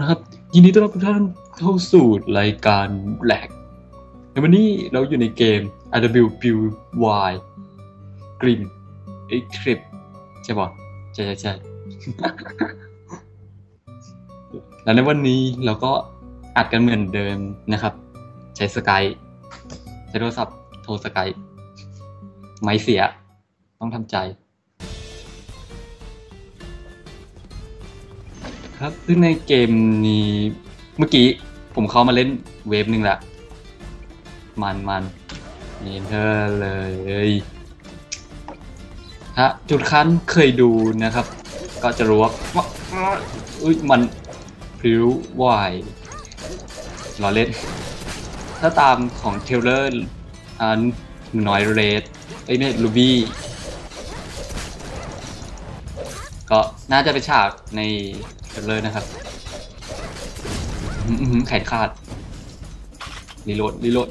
นะครับ ยินดีต้อนรับทุกท่านเข้าสู่รายการแ l ลกในวันนี้เราอยู่ในเกม RW b Y Grim e c l i p ใช่ป่ะใช่ใช่ใช่แล้วในวันนี้เราก็อัดกันเหมือนเดิมนะครับ ใช้สกายใช้โทรศัพท์โทรสกายไม่เสีย ต้องทำใจ ครับ ซึ่งในเกมนี้เมื่อกี้ผมเข้ามาเล่นเวฟหนึ่งแหละมันมันนี่เธอเลยถ้าจุดคันเคยดูนะครับ ก็จะรู้ว่าอุ้ยมันพริ้วไหวรอเล่น ถ้าตามของเทเลอร์อันน้อยเรดไอ้ยไม่ลูบี้ก็น่าจะเป็นฉากใน เทรลเลอร์นะครับหือแขนขาดรีโหลดรีโหลด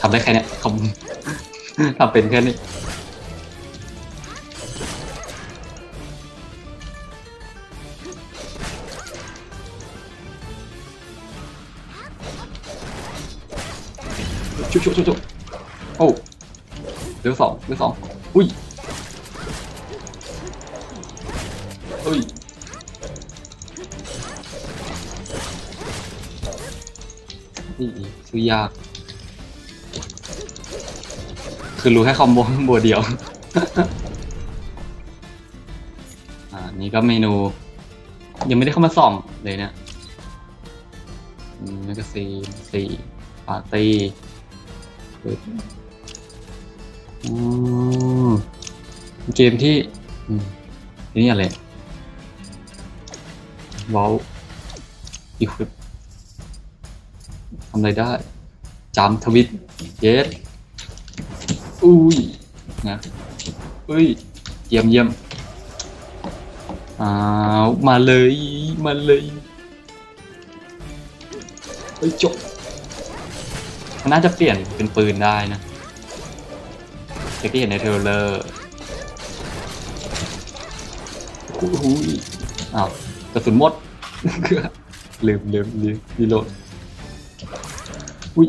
ทำได้แค่เนี้ยทำทำเป็นแค่นี้ชุบชุบชุบโอ้ เดือสองเดือสองอุ้ยอุ้ยนี่ซื้อยาก คือรู้แค่คอมโบบัวเดียว อ่า นี่ก็เมนู ยังไม่ได้เข้ามาส่องเลยเนี่ยแมกกาซีนสี่ปาร์ตี้ อืมเกมที่อืมนี่อะไรว้าวอีควิปทำอะไรได้ จามทวิตเยสอุ้ยนะอุ้ย เยี่ยมเยี่ยมอ้าวมาเลย มาเลยเฮ้ยจบมันน่าจะเปลี่ยนเป็นปืนได้นะ เมื่อกี้เห็นในเทรลเลอร์หูหูยอ้าวกระสุนหมดลืมลืมลืมรีโหลดอุ้ย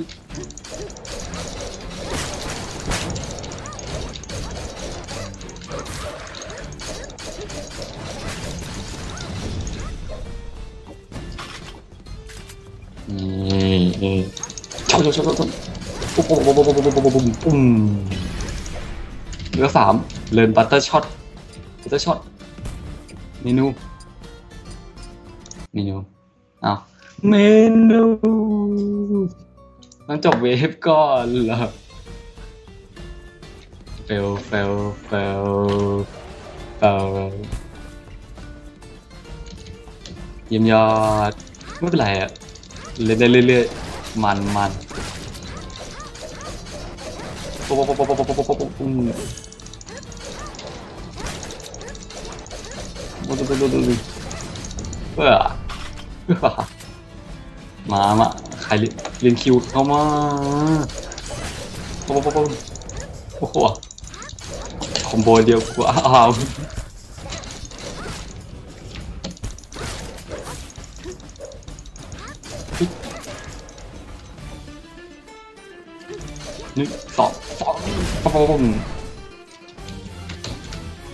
นี่นี่ชอบชอบชอบชอบปุ๊บปุ๊บปุ๊บปุ๊บปุ๊บปุ๊บปุ๊บปุ๊บปุ้ม เลือสามเลินบัตเตอร์ช็อตบัตเตอร์ช็อตเมนูเมนูอ้าวเมนูต้องจบเวฟก่อนเหรอเฟลเฟลเฟลเฟลเยี่ยมยอดไม่เป็นไรอะเล่นได้เรื่อยๆ มันมันปุ๊บปุ๊บปุ๊บปุ๊บปุ๊บปุ๊บปุ๊บ ดูดูดูดูดูเออมามะใครเรียนคิวเข้ามาโอ้โหโอ้โหคอมโบเดียวกว่าอ้าวนึกสองสองปอม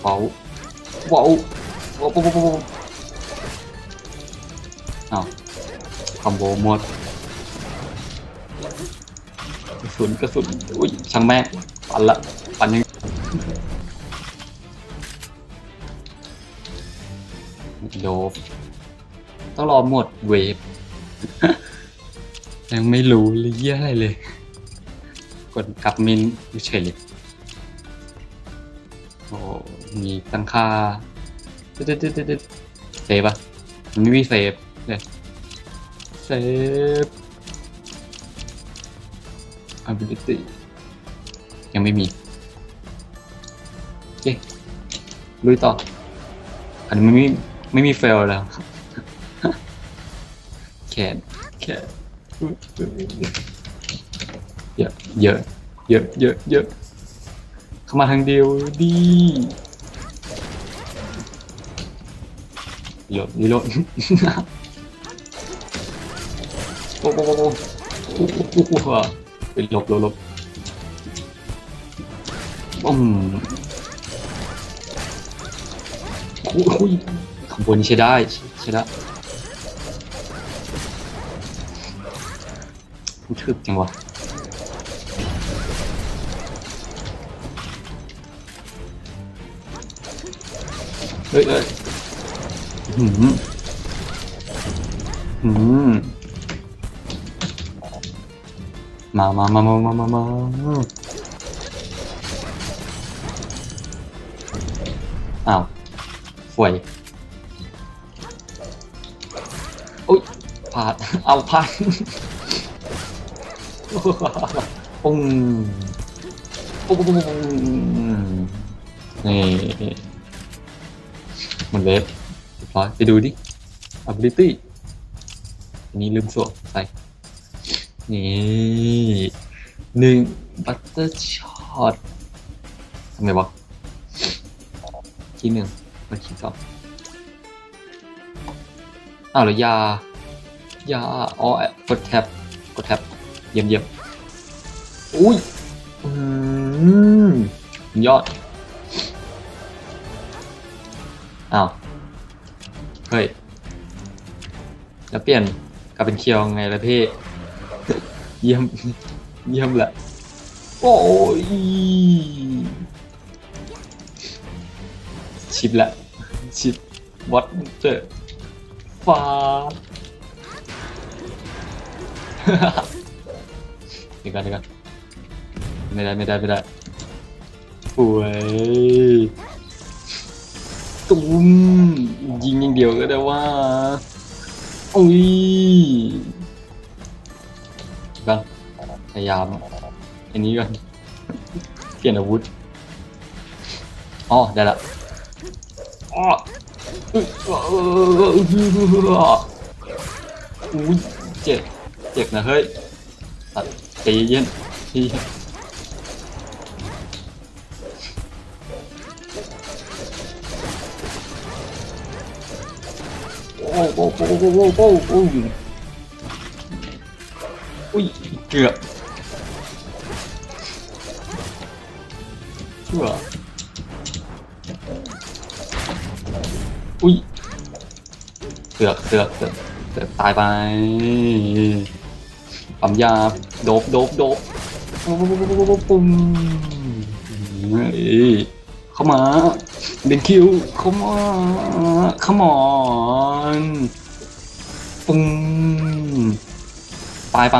เฝ้าเฝ้า วว้าวปุ๊บปุ๊บปุ๊บอ้าวคอมโบหมดกระสุนกระสุนอุ้ยช่างแม่งปันละปันยังโดบต้องรอหมดเวฟยังไม่รู้เลยเยี่ยอะไรเลย กดกลับมินเฉยเลยโอ้มีตั้งค่า ตึ๊ดตึ๊ดตึ๊ดตึ๊ดเซฟปะมันไม่มีเซฟเลยเซฟ ability ยังไม่มีโอเคลุยต่อ อันนี้ไม่มีไม่มีเฟลแล้วแขนแขนเยอะเยอะเยอะเยอะเยอะคเข้ามาทางเดียวดี โหลดรีโลดโอ้โหโอ้โหโอ้โหโอ้โหไปหลบหลบลบอืมโอ้ยข้างบนใช้ได้ใช้ได้รู้ทึกจังวะเฮ้ยเอ้ย หืมหืมมามามามามามามาอ้าวฝวยอุ้ยพลาด เอาพลาดปุ้งปุ้งปุ้งปุ้งนี่หมดเลยเรียบ ร้อยไปดูดิ ability นี้ลืมสวมใส่ นี่หนึ่ง butter shot ทำไมวะคีย์หนึ่งมาคีย์สองอ้าวแล้วยายาอ๋อกดแท็บกดแท็บเยี่ยมเยี่ยมอุ้ยอืมยอด อ้าว ฮ้ย แล้วเปลี่ยนกลับเป็นเคียวไงล่ะพี่ เยี่ยม เยี่ยมแหละ โอ้ย ชิปละ ชิปวัดเจอฟ้าเดี๋ยวกันเดี๋ยวกันไม่ได้ไม่ได้ไม่ได้สวย ตุ้มยิงอย่างเดียวก็ได้ว่าอุ้ยกันพยายามอันนี้ก่อนเปลี่ยนอาวุธอ๋อได้ละอ๋ออุ้ยเจ็บเจ็บนะเฮ้ยตัดใจเย็นใจเย็น โอ้โอ้โอ้โอ้โอ้โอ้โอ้อุ้ยเกือบเชื่ออุ้ยเสือกเสือกเสือกเสือกตายไปปั๊มยาโดบโดบโดบปุ๊บปุ๊บปุ๊บปุ๊บปุ๊บ เข้ามาเดนคิวเข้ามา come on ปุ้งไปไป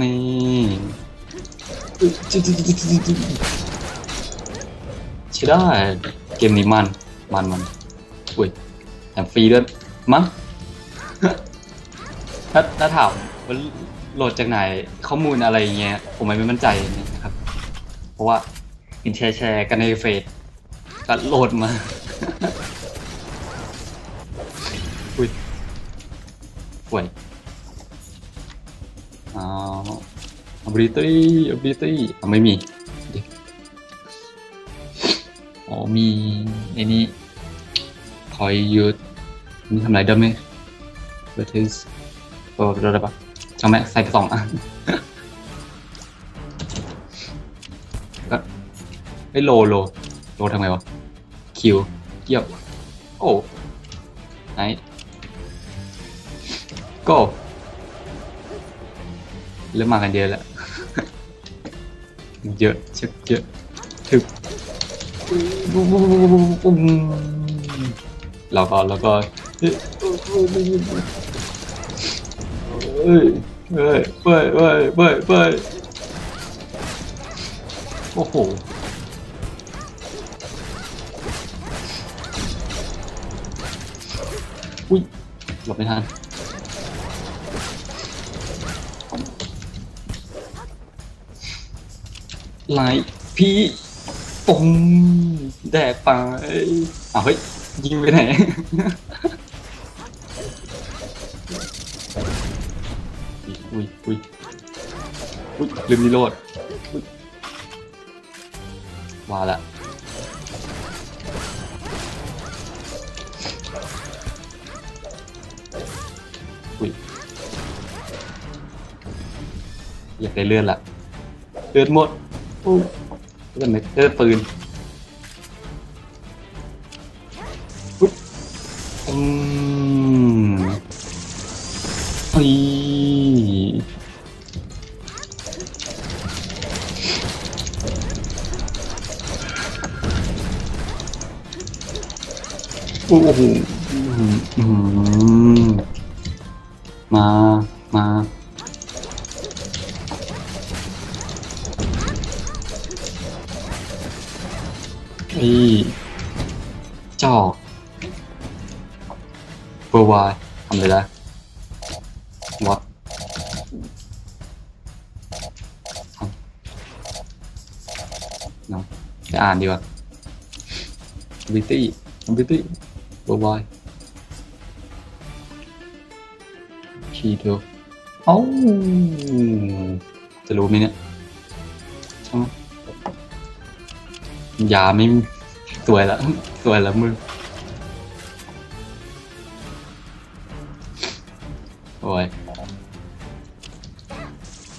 นี่จิ๊ดจิ๊ดจิ๊ดจิ๊ดจิ๊ดใช่ได้ เกมนี้มัน มันมันอุ้ยแถมฟรีด้วยมั้งถ้าถ้าถามว่าโหลดจากไหนข้อมูลอะไรเงี้ย ผมไม่มั่นใจนะครับ เพราะว่า เห็นแชร์แชร์กันในเฟซก็โหลดมา อุ้ยป่วยอ๋อ ability ability อ๋อไม่มีอ๋อมีไอ้นี่คอยยืดนี่ทำไรได้ไหม vertex เออได้ปะช่างแม่ใส่ไปสองอัน ไม่โลโลโลทำไงวะคิวเกี่ยวโอ้ไหนก็เริ่มมากันเยอะแล้วเยอะเช็คเยอะถึกแล้วก็แล้วก็เฮ้ยเฮ้ยเฮ้ยเฮ้ยเฮ้ยเฮ้ยเฮ้ยโอ้โห หลบไม่ทันไหลพี่ปงแดกไปอ้าวเฮ้ย ยิงไปไหน อุ้ยอุ้ยอุ้ยลืมรีโหลดว่าละ เลือดละเลือดหมดเลือดไหมเลือดปืนอุ๊ยอืมอีโอ้โหอืมอืม อีจอกเบอร์วายทำเลยละวัดเนาะอ่านดีกว่าบิตตี้บิตตี้เบอร์วายคีย์เดียวเอ้าจะรู้ไหมเนี่ยใช่ไหม ยาไม่สวยแล้วสวยแล้วมือโอ้ย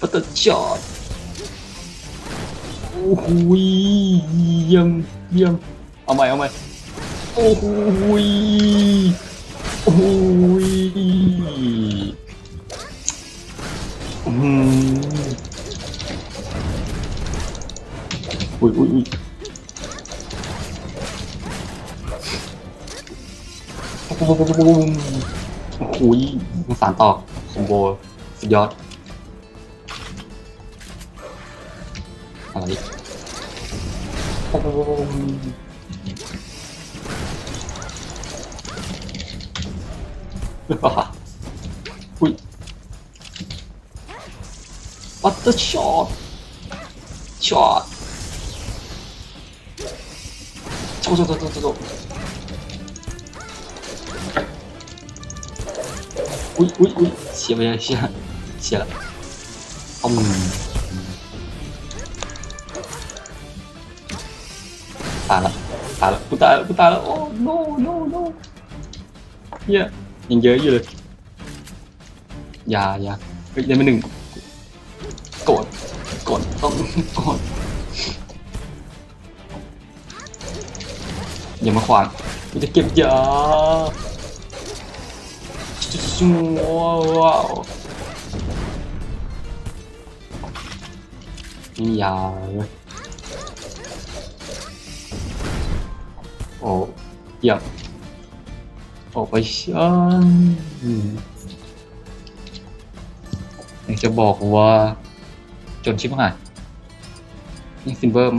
ปัตตจอดโอ้โหยเยี่ยมเยี่ยมเอาใหม่เอาใหม่โอ้โหโอ้โหยอืมอุ้ยอุ้ยอุ้ย โอ้โหโอ้โหสารต่อคอมโบสุดยอดอะไรอีกโอ้โหอุ้ยวัตเตอร์ช็อตช็ อุ้ยอุ้ยอุ้ยเสียไปเลยเสียเสียละอืมตายละตายละกูตายกูตายละโอ้ no no no เฮียยังเยอะอยู่เลยยายาเฮ้ยยังไม่หนึ่งกดกดต้องกดอย่ามาขวางกูจะเก็บยา ว้าวว้าวนี่ยาวเลยโอ้ยบออกไปชันอยากจะบอกว่าจนชิบหายนี่ซินเบิร์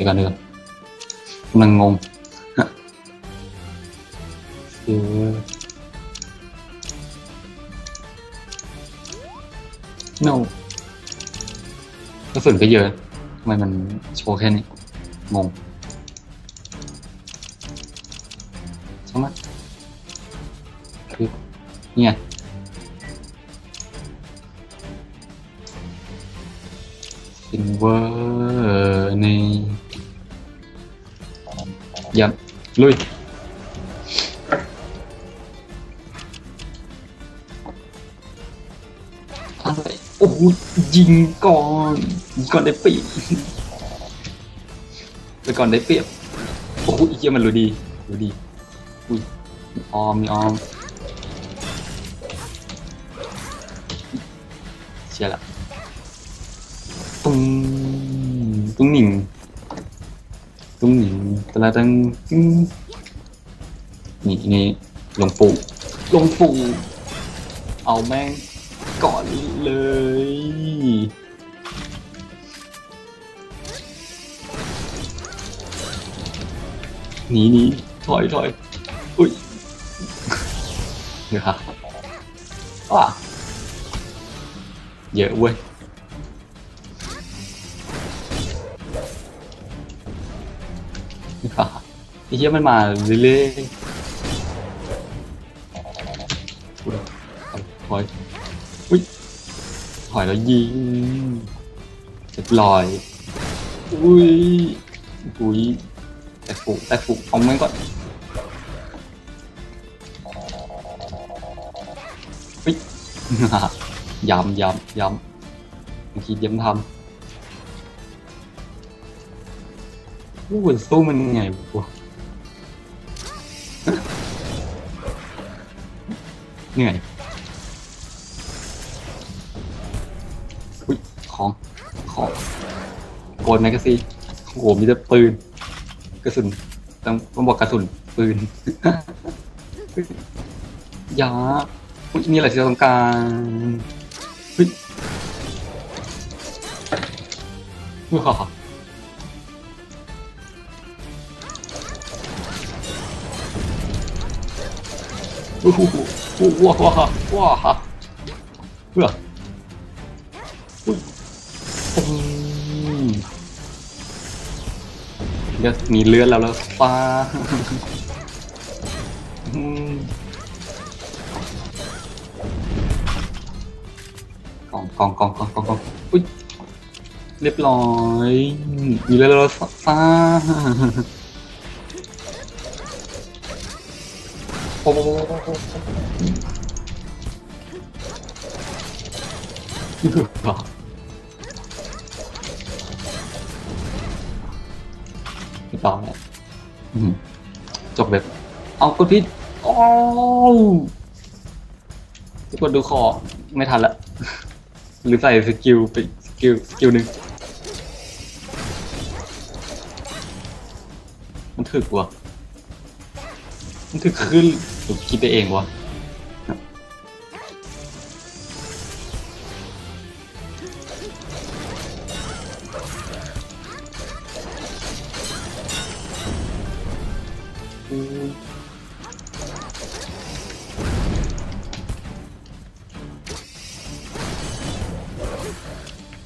ดี๋ยวกันเดี๋ยวกันกำลังงงฮะเออ no กระสุนก็เยอะทำไมมันโชว์แค่นี้ งงใช่ไหมคือเนี่ไงซินเวอร์ใน ยับลุยอะไรโอ้โหยิงก่อนยิงก่อนได้เปรียบไปก่อนได้เปรียบโอ้โหอีเหี้ยมันรู้ดีรู้ดีอุ้ยออมมีออมเชียร์ละตุ้งตุ้งหนิง ตุ้งหนิงตะละตังตึ้งนี่นี่หลวงปู่หลวงปู่ เอาแม่งก่อนเลย หนีหนีถอยถอยอุ้ยเดี๋ยวครับว้าเยอะเว้ย ไอ้เหี้ยมันมาเรื่อยๆถอยอุ้ยถอยแล้วยิงเรียบร้อยอุ้ยอุ้ยแต่ฝูแต่ฝูเอามันก่อนอุ้ยย้ำย้ำย้ำบางทีย้ำทำวู้สู้มันไงวะ เหนื่อยอุ้ยของของโกนแมกกาซีโอ้โหมีแต่ปืนกระสุนต้องต้องบอกกระสุนปืนยาอุ้ยนี่อะไรที่เราต้องการเฮ้ยว้าโอ้โหว้าวว้าวว้าวเพื่ออุ้ยอืมเดี๋ยวมีเลือดแล้วแล้วฟ้าอืมกองกองกองกองกองกองอุ้ยเรียบร้อยมีเลือดแล้วฟ้าโอ้โห ไม่ต่อแล้วอืมจบแบบเอากดพิษโอ้ทุกคนดูคอไม่ทันละหรือใส่สกิลไปสกิลสกิลหนึ่งมันถึกวะมันถึกขึ้นผมคิดไปเองวะ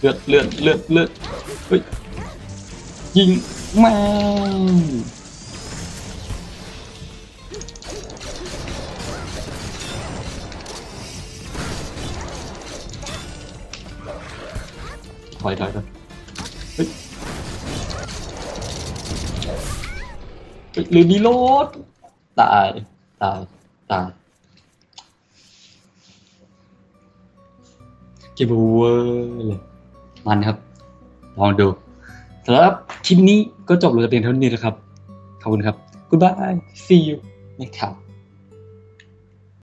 เลือดเลือดเลือดเลือดเฮ้ยยิงแม่งถอยถอยถอยเฮ้ยเฮ้ยหรือมีรถตายตายตายเก็บเวอร์เลย มันครับ ลองดูสำหรับคลิปนี้ก็จบลงแต่เพียงเท่านี้นะครับ ขอบคุณครับ goodbye see you next time